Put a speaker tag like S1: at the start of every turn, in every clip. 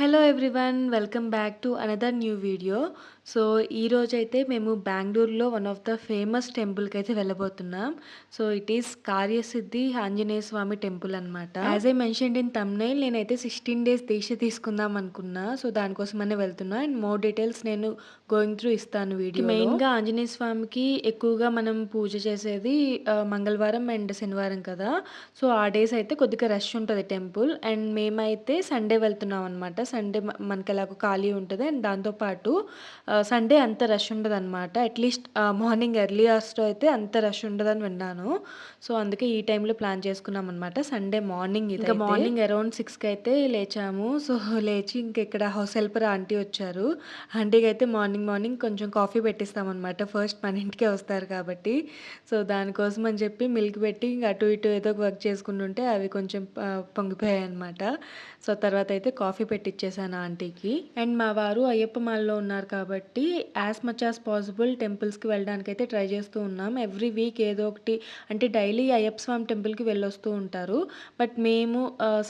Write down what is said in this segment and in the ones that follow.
S1: hello everyone welcome back to another new video. So ఈరోజైతే మేము బెంగళూరులో వన్ ఆఫ్ ద ఫేమస్ టెంపుల్కి అయితే వెళ్ళబోతున్నాం. So it is Karyasiddhi Anjaneya Swamy temple అనమాట as I mention in thumbnail నేనైతే sixteen days దీక్ష తీసుకుందాం అనుకున్నా. సో దానికోసమనే వెళ్తున్నా. అండ్ మోర్ డీటెయిల్స్ నేను గోయింగ్ త్రూ ఇస్తాను వీడియో మెయిన్గా ఆంజనేయ స్వామికి ఎక్కువగా మనం పూజ చేసేది మంగళవారం అండ్ శనివారం కదా. సో ఆ డేస్ అయితే కొద్దిగా రష్ ఉంటుంది టెంపుల్. అండ్ మేమైతే సండే వెళ్తున్నాం అనమాట సండే మనకి ఎలాగో ఖాళీ ఉంటుంది. అండ్ దాంతోపాటు సండే అంత రష్ ఉండదు అనమాట అట్లీస్ట్ మార్నింగ్ ఎర్లీ అవర్స్లో అయితే అంత రష్ ఉండదని విన్నాను. సో అందుకే ఈ టైంలో ప్లాన్ చేసుకున్నాం అనమాట సండే మార్నింగ్ ఇంకా మార్నింగ్ అరౌండ్ సిక్స్కి అయితే లేచాము. సో లేచి ఇంక ఇక్కడ హౌస్ హెల్పర్ ఆంటీ వచ్చారు. ఆంటీకి అయితే మార్నింగ్ మార్నింగ్ కొంచెం కాఫీ పెట్టిస్తామన్నమాట. ఫస్ట్ మన ఇంటికే వస్తారు కాబట్టి. సో దానికోసం అని చెప్పి మిల్క్ పెట్టి ఇంక అటు ఇటు ఏదో వర్క్ చేసుకుంటుంటే అవి కొంచెం పొంగిపోయాయి అనమాట సో తర్వాత అయితే కాఫీ పెట్టిచ్చేసాను ఆంటీకి అండ్ మా వారు అయ్యప్ప మాల్లో ఉన్నారు కాబట్టి కాబట్టి యాజ్ మచ్ యాజ్ పాసిబుల్ టెంపుల్స్కి వెళ్ళడానికి అయితే ట్రై చేస్తూ ఉన్నాం. ఎవ్రీ వీక్ ఏదో ఒకటి అంటే డైలీ అయ్యప్ప స్వామి టెంపుల్కి వెళ్ళొస్తూ ఉంటారు. బట్ మేము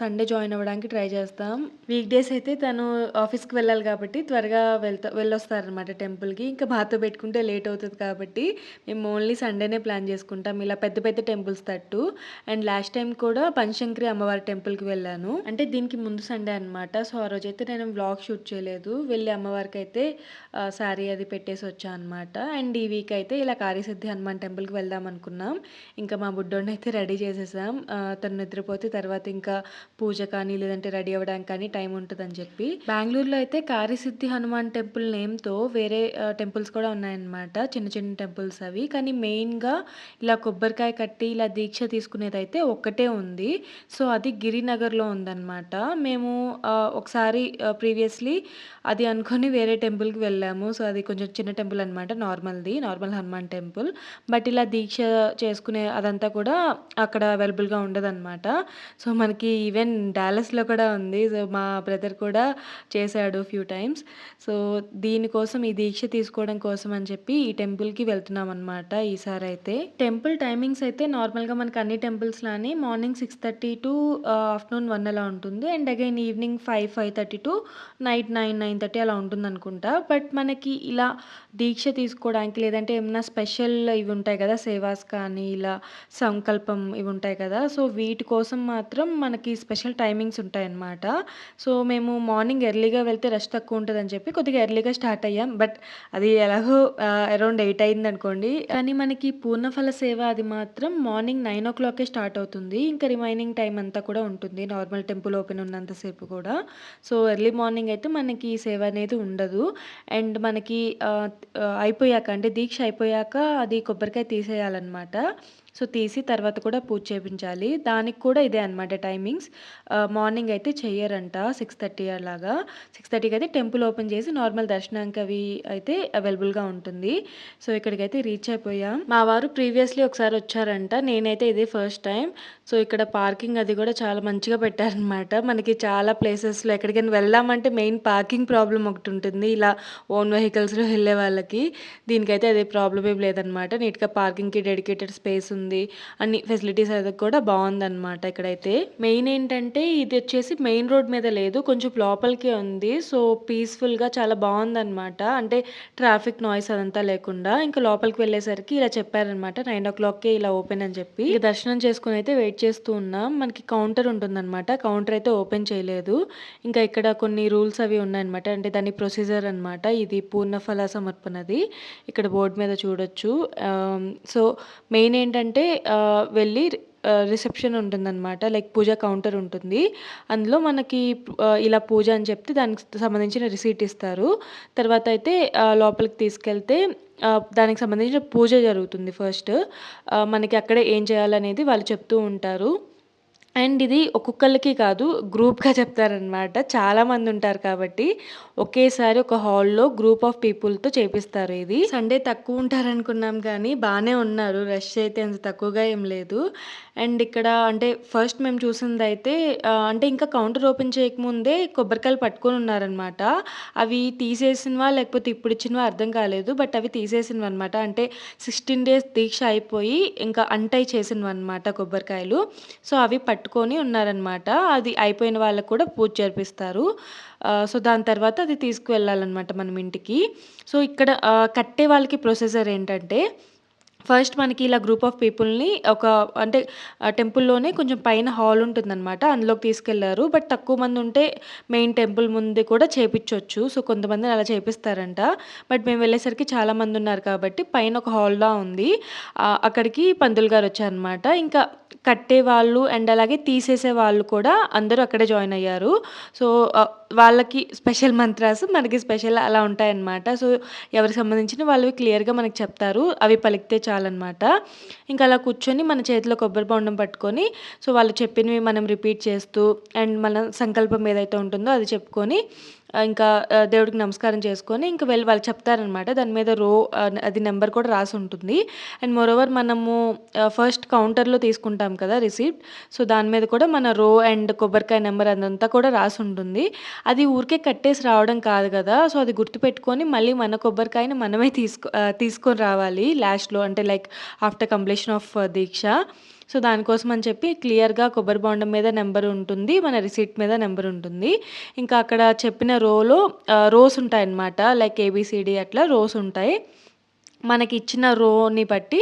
S1: సండే జాయిన్ అవ్వడానికి ట్రై చేస్తాం. వీక్ డేస్ అయితే తను ఆఫీస్కి వెళ్ళాలి కాబట్టి త్వరగా వెళ్తా వెళ్ళొస్తారనమాట టెంపుల్కి ఇంకా మాతో పెట్టుకుంటే లేట్ అవుతుంది కాబట్టి మేము ఓన్లీ సండేనే ప్లాన్ చేసుకుంటాం. ఇలా పెద్ద పెద్ద టెంపుల్స్ తట్టు. అండ్ లాస్ట్ టైం కూడా పంచంకరి అమ్మవారి టెంపుల్కి వెళ్ళాను. అంటే దీనికి ముందు సండే అనమాట సో ఆ రోజు అయితే నేను బ్లాగ్ షూట్ చేయలేదు. వెళ్ళి అమ్మవారికి అయితే శారీ అది పెట్టేసి వచ్చాం అనమాట అండ్ ఈ వీక్ అయితే ఇలా కారీసిద్ధి హనుమాన్ టెంపుల్కి వెళ్దాం అనుకున్నాం. ఇంకా మా బుడ్డోడిని అయితే రెడీ చేసేసాం. తను నిద్రపోతే తర్వాత ఇంకా పూజ కానీ లేదంటే రెడీ అవ్వడానికి కానీ టైం ఉంటుందని చెప్పి. బెంగళూరులో అయితే కారీసిద్ధి హనుమాన్ టెంపుల్ నేమ్తో వేరే టెంపుల్స్ కూడా ఉన్నాయన్నమాట. చిన్న చిన్న టెంపుల్స్ అవి. కానీ మెయిన్గా ఇలా కొబ్బరికాయ కట్టి ఇలా దీక్ష తీసుకునేది అయితే ఒక్కటే ఉంది. సో అది గిరినగర్లో ఉందన్నమాట. మేము ఒకసారి ప్రీవియస్లీ అది అనుకొని వేరే టెంపుల్కి వెళ్ళాము సో అది కొంచెం చిన్న టెంపుల్ అనమాట నార్మల్ది నార్మల్ హనుమాన్ టెంపుల్. బట్ ఇలా దీక్ష చేసుకునే అదంతా కూడా అక్కడ అవైలబుల్గా ఉండదన్నమాట. సో మనకి ఈవెన్ డాలస్లో కూడా ఉంది. సో మా బ్రదర్ కూడా చేశాడు ఫ్యూ టైమ్స్. సో దీనికోసం ఈ దీక్ష తీసుకోవడం కోసం అని చెప్పి ఈ టెంపుల్కి వెళ్తున్నాం అనమాట ఈసారి అయితే టెంపుల్ టైమింగ్స్ అయితే నార్మల్గా మనకి అన్ని టెంపుల్స్ లానే morning six thirty to afternoon one అలా ఉంటుంది. And again evening five five thirty to night nine nine thirty అలా ఉంటుంది అనుకుంటా బట్ మనకి ఇలా దీక్ష తీసుకోవడానికి లేదంటే ఏమైనా స్పెషల్ ఇవి ఉంటాయి కదా సేవాస్ కానీ ఇలా సంకల్పం ఇవి ఉంటాయి కదా సో వీటి కోసం మాత్రం మనకి స్పెషల్ టైమింగ్స్ ఉంటాయన్నమాట. సో మేము మార్నింగ్ ఎర్లీగా వెళ్తే రష్ తక్కువ ఉంటుందని చెప్పి కొద్దిగా ఎర్లీగా స్టార్ట్ అయ్యాం. బట్ అది ఎలాగో అరౌండ్ ఎయిట్ అయింది అనుకోండి కానీ మనకి పూర్ణఫల సేవ అది మాత్రం మార్నింగ్ నైన్ ఓ క్లాకే స్టార్ట్ అవుతుంది. ఇంకా రిమైనింగ్ టైం అంతా కూడా ఉంటుంది. నార్మల్ టెంపుల్ ఓపెన్ ఉన్నంతసేపు కూడా. సో ఎర్లీ మార్నింగ్ అయితే మనకి ఈ సేవ అనేది ఉండదు. అండ్ అండ్ మనకి అయిపోయాక అంటే దీక్ష అయిపోయాక అది కొబ్బరికాయ తీసేయాలన్నమాట. సో తీసి తర్వాత కూడా పూజ చేయించాలి దానికి కూడా ఇదే అనమాట టైమింగ్స్. మార్నింగ్ అయితే చెయ్యరంట సిక్స్ థర్టీ అలాగా. సిక్స్ థర్టీకి అయితే టెంపుల్ ఓపెన్ చేసి నార్మల్ దర్శనానికి అవి అయితే అవైలబుల్గా ఉంటుంది. సో ఇక్కడికైతే రీచ్ అయిపోయాం. మా వారు ప్రీవియస్లీ ఒకసారి వచ్చారంట. నేనైతే ఇదే ఫస్ట్ టైం. సో ఇక్కడ పార్కింగ్ అది కూడా చాలా మంచిగా పెట్టారనమాట మనకి చాలా ప్లేసెస్లో ఎక్కడికైనా వెళ్దామంటే మెయిన్ పార్కింగ్ ప్రాబ్లం ఒకటి ఉంటుంది. ఇలా ఓన్ వెహికల్స్లో వెళ్ళే వాళ్ళకి. దీనికైతే అదే ప్రాబ్లం ఏం లేదనమాట నీట్గా పార్కింగ్కి డెడికేటెడ్ స్పేస్ ఉంది ఉంది అన్ని ఫెసిలిటీస్ అయితే కూడా బాగుందన్నమాట ఇక్కడైతే. మెయిన్ ఏంటంటే ఇది వచ్చేసి మెయిన్ రోడ్ మీద లేదు కొంచెం లోపలికే ఉంది. సో పీస్ఫుల్గా చాలా బాగుందన్నమాట. అంటే ట్రాఫిక్ నాయిస్ అదంతా లేకుండా. ఇంకా లోపలికి వెళ్ళేసరికి ఇలా చెప్పారనమాట నైన్ ఓ క్లాక్కే ఇలా ఓపెన్ అని చెప్పి. ఇక దర్శనం చేసుకుని అయితే వెయిట్ చేస్తూ ఉన్నాం. మనకి కౌంటర్ ఉంటుందన్నమాట. కౌంటర్ అయితే ఓపెన్ చేయలేదు. ఇంకా ఇక్కడ కొన్ని రూల్స్ అవి ఉన్నాయన్నమాట. అంటే దాని ప్రొసీజర్ అన్నమాట. ఇది పూర్ణఫల సమర్పణది. ఇక్కడ బోర్డు మీద చూడొచ్చు. సో మెయిన్ ఏంటంటే అంటే వెళ్ళి రిసెప్షన్ ఉంటుందన్నమాట. లైక్ పూజ కౌంటర్ ఉంటుంది. అందులో మనకి ఇలా పూజ అని చెప్తే దానికి సంబంధించిన రిసీట్ ఇస్తారు. తర్వాత అయితే లోపలికి తీసుకెళ్తే దానికి సంబంధించిన పూజ జరుగుతుంది ఫస్ట్. మనకి అక్కడే ఏం చేయాలనేది వాళ్ళు చెప్తూ ఉంటారు. అండ్ ఇది ఒక్కొక్కళ్ళకి కాదు గ్రూప్గా చెప్తారనమాట చాలామంది ఉంటారు కాబట్టి ఒకేసారి ఒక హాల్లో గ్రూప్ ఆఫ్ పీపుల్తో చేపిస్తారు ఇది. సండే తక్కువ ఉంటారనుకున్నాం కానీ బాగానే ఉన్నారు. రష్ అయితే అంత తక్కువగా ఏం లేదు. అండ్ ఇక్కడ అంటే ఫస్ట్ మేము చూసింది అయితే అంటే ఇంకా కౌంటర్ ఓపెన్ చేయకముందే కొబ్బరికాయలు పట్టుకొని ఉన్నారనమాట అవి తీసేసినవా లేకపోతే ఇప్పుడు ఇచ్చినవా అర్థం కాలేదు. బట్ అవి తీసేసినవి అనమాట అంటే సిక్స్టీన్ డేస్ దీక్ష అయిపోయి ఇంకా అంటై చేసినవి అనమాట కొబ్బరికాయలు. సో అవి పట్టు కట్టుకొని ఉన్నారనమాట. అది అయిపోయిన వాళ్ళకి కూడా పూజ జరిపిస్తారు. సో, దాని తర్వాత అది తీసుకువెళ్ళాలన్నమాట మనం ఇంటికి. సో, ఇక్కడ కట్టే వాళ్ళకి ప్రొసీజర్ ఏంటంటే ఫస్ట్ మనకి ఇలా గ్రూప్ ఆఫ్ పీపుల్‌ని ఒక అంటే టెంపుల్‌లోనే కొంచెం పైన హాల్ ఉంటుందనమాట. అందులోకి తీసుకెళ్ళారు. బట్ తక్కువ మంది ఉంటే మెయిన్ టెంపుల్ ముందు కూడా చేపించవచ్చు సో, కొంతమందిని అలా చేపిస్తారంట. బట్ మేము వెళ్ళేసరికి చాలా మంది ఉన్నారు కాబట్టి పైన ఒక హాల్‌లా ఉంది. అక్కడికి పంతులు గారు వచ్చారనమాట. ఇంకా కట్టేవాళ్ళు అండ్ అలాగే తీసేసే వాళ్ళు కూడా అందరూ అక్కడే జాయిన్ అయ్యారు. సో, వాళ్ళకి స్పెషల్ మంత్రాస్ మనకి స్పెషల్ అలా ఉంటాయన్నమాట. సో, ఎవరికి సంబంధించిన వాళ్ళు క్లియర్‌గా మనకి చెప్తారు. అవి పలికితే చాలన్నమాట. ఇంకా అలా కూర్చొని మన చేతిలో కొబ్బరి బొండం పట్టుకొని సో, వాళ్ళు చెప్పినవి మనం రిపీట్ చేస్తూ అండ్ మన సంకల్పం ఏదైతే ఉంటుందో అది చెప్పుకొని ఇంకా దేవుడికి నమస్కారం చేసుకొని ఇంకా వెళ్ళి వాళ్ళు చెప్తారనమాట. దాని మీద రో అది నెంబర్ కూడా రాసి ఉంటుంది. అండ్ మోరోవర్ మనము ఫస్ట్ కౌంటర్‌లో తీసుకుంటాం కదా రిసీప్ట్. సో, దాని మీద కూడా మన రో అండ్ కొబ్బరికాయ నెంబర్ అదంతా కూడా రాసి ఉంటుంది. అది ఊరికే కట్టేసి రావడం కాదు కదా. సో, అది గుర్తుపెట్టుకొని మళ్ళీ మన కొబ్బరికాయని మనమే తీసుకో తీసుకొని రావాలి లాస్ట్‌లో. అంటే like after completion of deeksha. So, దానికోసం అని చెప్పి క్లియర్‌గా కొబ్బరి బొండం మీద నెంబర్ ఉంటుంది. మన రిసీట్ మీద నెంబర్ ఉంటుంది. ఇంకా అక్కడ చెప్పిన రోలో రోస్ ఉంటాయన్నమాట. లైక్ ఏబీసీడీ అట్లా రోస్ ఉంటాయి. మనకి ఇచ్చిన రోని బట్టి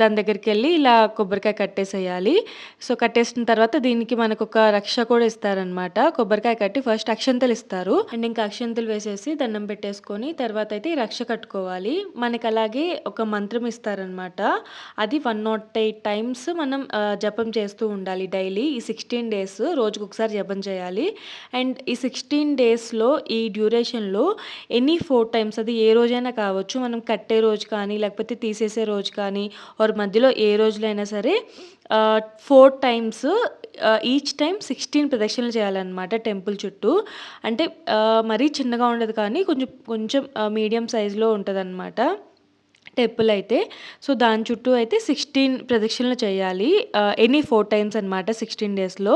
S1: దాని దగ్గరికి వెళ్ళి ఇలా కొబ్బరికాయ కట్టేసేయాలి. సో, కట్టేసిన తర్వాత దీనికి మనకొక రక్ష కూడా ఇస్తారనమాట. కొబ్బరికాయ కట్టి ఫస్ట్ అక్షంతలు ఇస్తారు. అండ్ ఇంకా అక్షంతలు వేసేసి దండం పెట్టేసుకొని తర్వాత అయితే ఈ రక్ష కట్టుకోవాలి. మనకి అలాగే ఒక మంత్రం ఇస్తారనమాట. అది 108 టైమ్స్ మనం జపం చేస్తూ ఉండాలి డైలీ. ఈ 16 డేస్ రోజుకొకసారి జపం చేయాలి. అండ్ ఈ 16 డేస్‌లో ఈ డ్యూరేషన్‌లో ఎనీ ఫోర్ టైమ్స్ అది ఏ రోజైనా కావచ్చు. మనం కట్టే రోజు రోజు కానీ లేకపోతే తీసేసే రోజు కానీ ఆర్ మధ్యలో ఏ రోజులైనా సరే four times each time sixteen ప్రదక్షిణలు చేయాలన్నమాట టెంపుల్ చుట్టూ. అంటే మరీ చిన్నగా ఉండదు కానీ కొంచెం కొంచెం మీడియం సైజ్‌లో ఉంటదనమాట. టెంపుల్ అయితే. సో, దాని చుట్టూ అయితే 16 ప్రదక్షిణలు చేయాలి. ఎనీ ఫోర్ టైమ్స్ అనమాట 16 డేస్‌లో.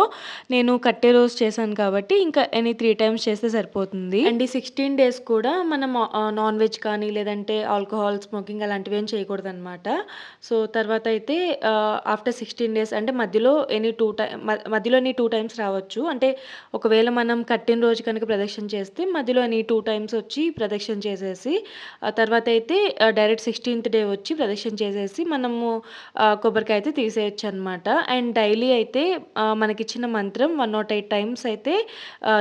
S1: నేను కట్టే రోజు చేశాను కాబట్టి ఇంకా ఎనీ త్రీ టైమ్స్ చేస్తే సరిపోతుంది. అండ్ ఈ 16 డేస్ కూడా మనం నాన్ వెజ్ కానీ లేదంటే ఆల్కహాల్, స్మోకింగ్ అలాంటివి ఏం చేయకూడదనమాట. సో, తర్వాత అయితే ఆఫ్టర్ 16 డేస్ అంటే మధ్యలో ఎనీ టూ టైమ్ మధ్యలో ఎనీ టూ టైమ్స్ రావచ్చు. అంటే ఒకవేళ మనం కట్టిన రోజు కనుక ప్రదక్షిణ చేస్తే మధ్యలో ఎనీ టూ టైమ్స్ వచ్చి ప్రదక్షిణ చేసేసి తర్వాత అయితే డైరెక్ట్ సిక్స్టీన్ 16థ్ డే వచ్చి ప్రదక్షిణ చేసేసి మనము కొబ్బరికాయ అయితే తీసేయొచ్చనమాట. అండ్ డైలీ అయితే మనకిచ్చిన మంత్రం 108 టైమ్స్ అయితే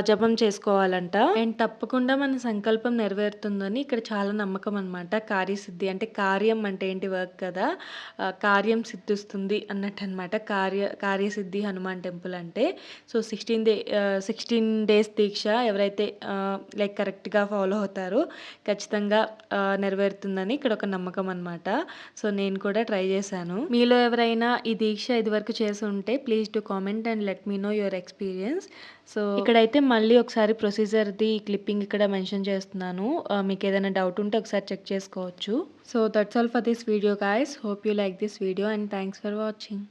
S1: జపం చేసుకోవాలంట. అండ్ తప్పకుండా మన సంకల్పం నెరవేరుతుందని ఇక్కడ చాలా నమ్మకం అనమాట. కార్యసిద్ధి అంటే కార్యం అంటే ఏంటి వర్క్ కదా! కార్యం సిద్ధిస్తుంది అన్నట్టు అనమాట కార్య కార్యసిద్ధి హనుమాన్ టెంపుల్ అంటే. So, 16 day sixteen days deeksha ఎవరైతే లైక్ కరెక్ట్‌గా ఫాలో అవుతారో ఖచ్చితంగా నెరవేరుతుందని ఇక్కడ ఒక నమ్మకం అనమాట. సో, నేను కూడా ట్రై చేశాను. మీలో ఎవరైనా ఈ దీక్ష ఇదివరకు చేసుంటే please do comment and let me know your experience. So, ఇక్కడైతే మళ్ళీ ఒకసారి ప్రొసీజర్‌ది క్లిప్పింగ్ ఇక్కడ మెన్షన్ చేస్తున్నాను. ఆహ్, మీకేదైనా డౌట్ ఉంటే ఒకసారి చెక్ చేసుకోవచ్చు. So, that's all for this video guys. Hope you like this video and thanks for watching.